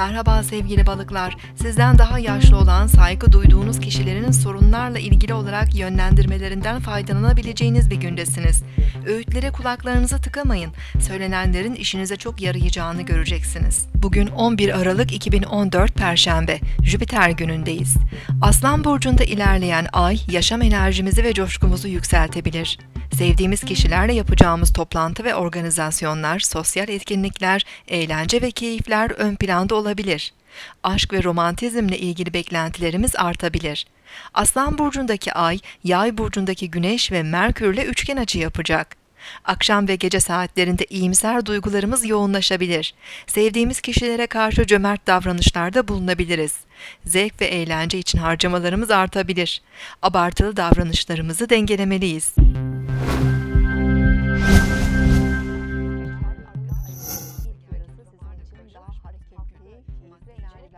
Merhaba sevgili balıklar. Sizden daha yaşlı olan, saygı duyduğunuz kişilerin sorunlarla ilgili olarak yönlendirmelerinden faydalanabileceğiniz bir gündesiniz. Öğütlere kulaklarınızı tıkamayın. Söylenenlerin işinize çok yarayacağını göreceksiniz. Bugün 11 Aralık 2014 Perşembe. Jüpiter günündeyiz. Aslan burcunda ilerleyen ay yaşam enerjimizi ve coşkumuzu yükseltebilir. Sevdiğimiz kişilerle yapacağımız toplantı ve organizasyonlar, sosyal etkinlikler, eğlence ve keyifler ön planda olabilir. Aşk ve romantizmle ilgili beklentilerimiz artabilir. Aslan burcundaki ay, Yay burcundaki Güneş ve Merkürle üçgen açı yapacak. Akşam ve gece saatlerinde iyimser duygularımız yoğunlaşabilir. Sevdiğimiz kişilere karşı cömert davranışlarda bulunabiliriz. Zevk ve eğlence için harcamalarımız artabilir. Abartılı davranışlarımızı dengelemeliyiz. İlk